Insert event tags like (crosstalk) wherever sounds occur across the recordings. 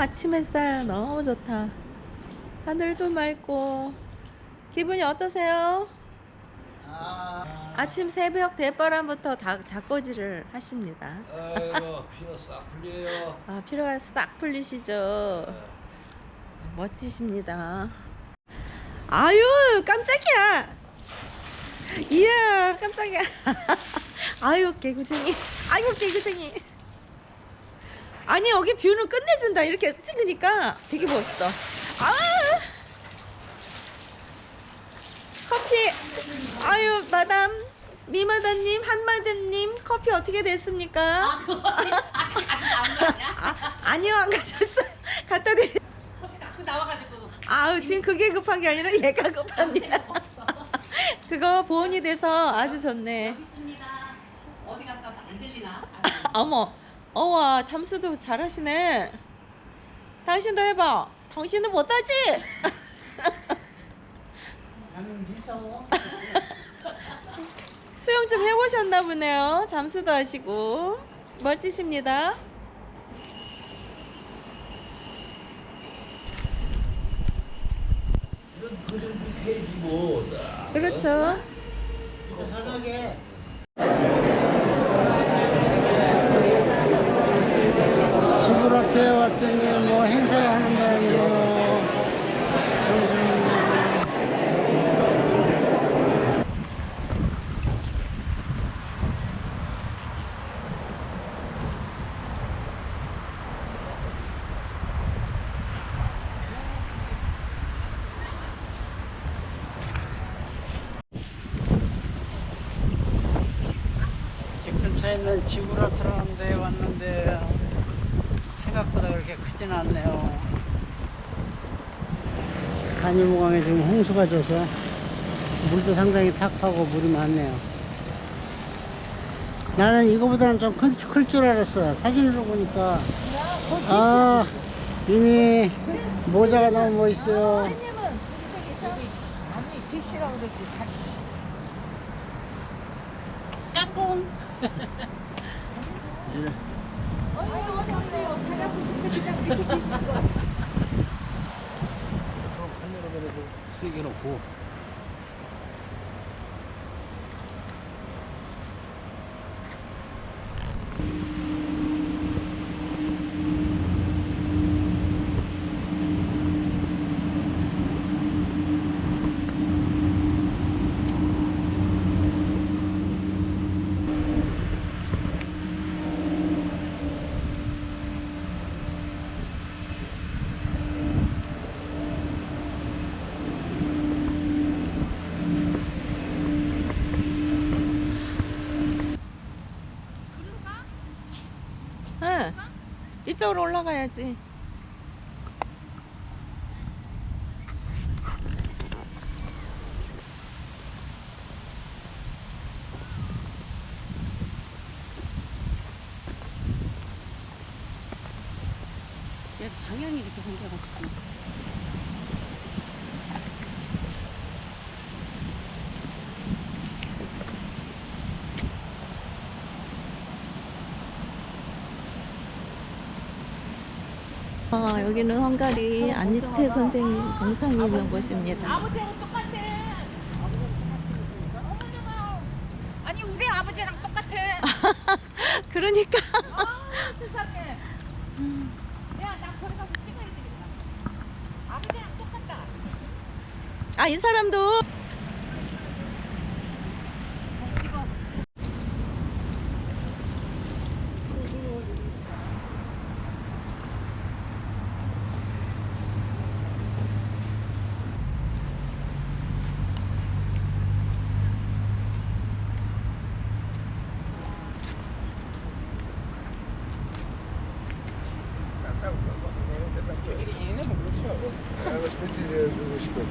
아침 햇살 너무 좋다. 하늘도 맑고 기분이 어떠세요? 아, 아침 새벽 대바람부터 다 작거지를 하십니다. 아이고 피가 싹 풀려요. 아 피로가 싹 풀리시죠? 네. 멋지십니다. 아유 깜짝이야. 이야 깜짝이야. (laughs) 아유 개구쟁이. 아유 개구쟁이. 아니 여기 뷰는 끝내준다 이렇게 찍으니까 되게 멋있어. 아 커피. 아유 마담 미마다님 한마다님 커피 어떻게 됐습니까? (laughs) 아, 아니요 안 가셨어요. 갖다 드리. 그 나와가지고 아우 지금 그게 급한 게 아니라 얘가 급합니다. (laughs) 그거 보온이 돼서 아주 좋네. 있습니다. 어디 갔어? 안 들리나? (laughs) 어머, 어와 잠수도 잘하시네. 당신도 해봐. 당신은 못하지? 나는 미소. (laughs) 수영 좀 해보셨나 보네요. 잠수도 하시고 멋지십니다. 페이지 뭐. 그렇죠. 편하게. 지브라트에 왔더니 뭐 행사를 하는 모양이네요. 집 근처에 있는 지브라트라는 데에 왔는데 생각보다 그렇게 크진 않네요. 간이모강에 지금 홍수가 져서 물도 상당히 탁하고 물이 많네요. 나는 이거보다는 좀 클 줄 알았어. 사진으로 보니까 아 이미 모자가 너무 멋있어요. 깍꿍. (laughs) 카메라맨에도 세게 놓고. 이쪽으로 올라가야지. 얘 방향이 이렇게 생겨가지고. 아, 여기는 헝가리 안니테 선생님 동상이 있는 곳입니다. 아버지랑 똑같아. 아니 우리 아버지랑 똑같아. (laughs) 그러니까 아 세상에. 야, 나 거기 가서 찍어야 되겠다. 아버지랑 똑같다. 아 이 사람도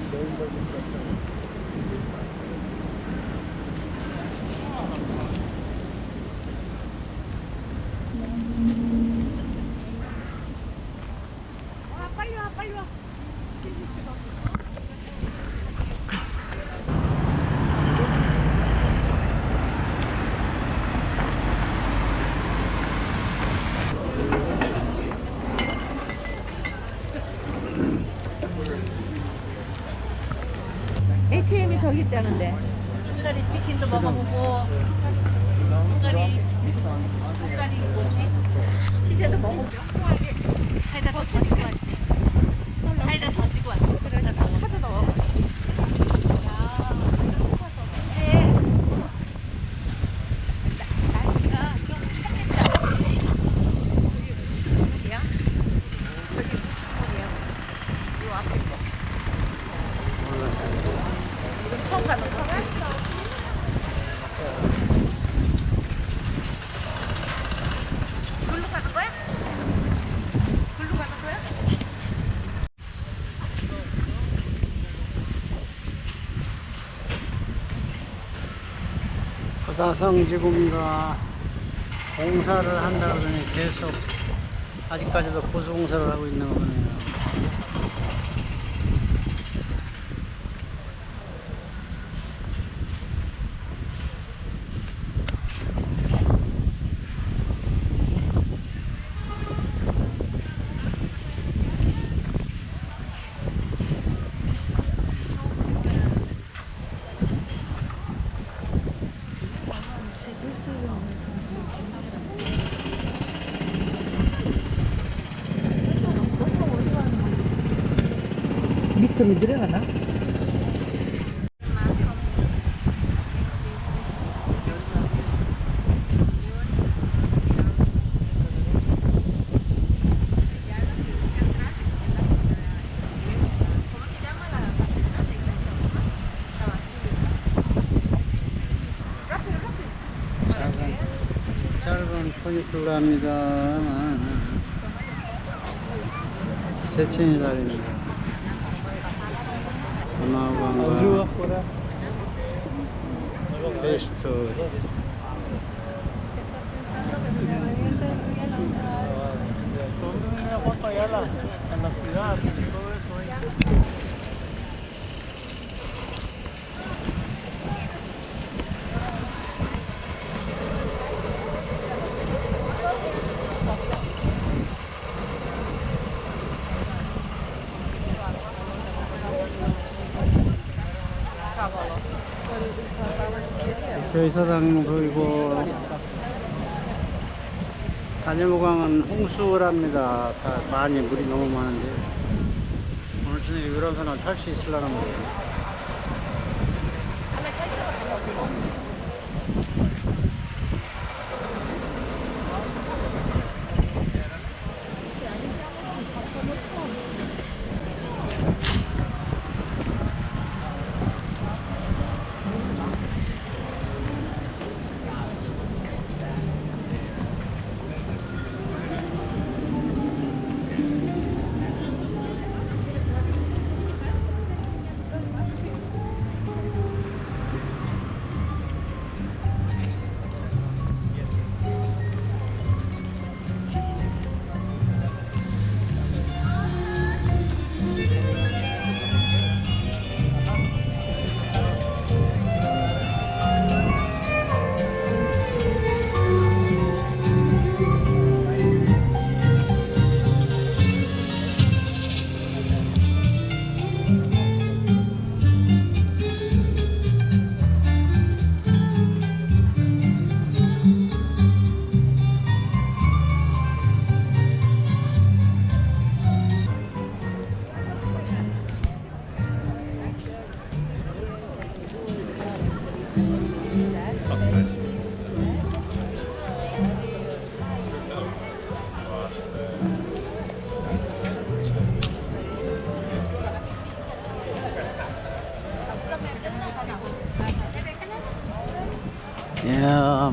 Thank you. 있다는데. 헝가리 치킨도 먹어보고 헝가리 헝가리 뭐지? 피자도 먹어보고 사이다 더 던지고 왔지 사이다 던지고 왔지 그래서 나 카드 넣어. 이제 나- 날씨가 좀 차진다 저기 무슨 물이야? 저기 무슨 물이야? 요 앞에 거. 이건 처음 가는 거지? 부다성 지구가 공사를 한다 그러니 계속 아직까지도 보수 공사를 하고 있는 거네요. 밑으로 내려가나? 포니클라입니다. 세천이 다립니다. Ayuda fuera. Esto. Todo me voy a para allá a la ciudad, todo eso ahí. 저희 사장님 그리고 단일보강은 홍수랍니다. 다 많이 물이 너무 많은데 오늘 저녁에 유람선을 탈 수 있을라나 모르겠네.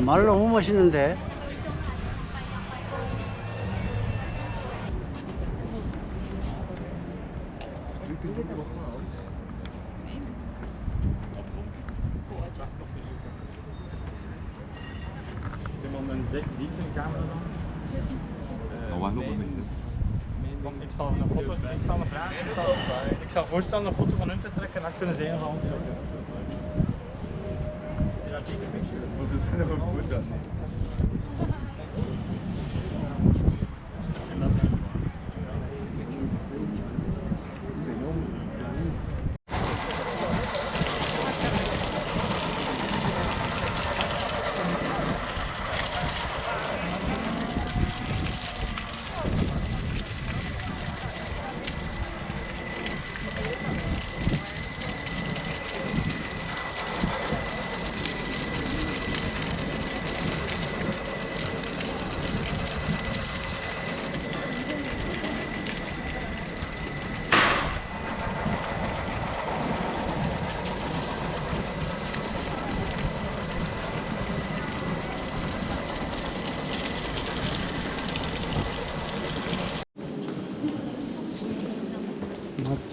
말 너무 멋있는데 Iemand een dik decent camera dan? Oh, waar lopen we met Want ik zal een foto, ik zal een vraag, ik zal, ik zal voorstellen een foto van hun te trekken en dat kunnen zij van ons doen. We'll just end up with that.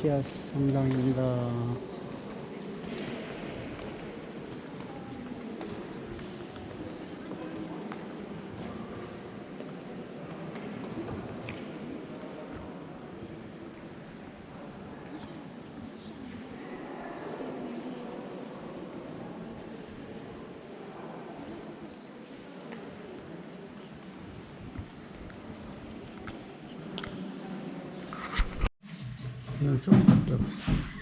마티아스 성당입니다. 이건 좀 밖에 없어.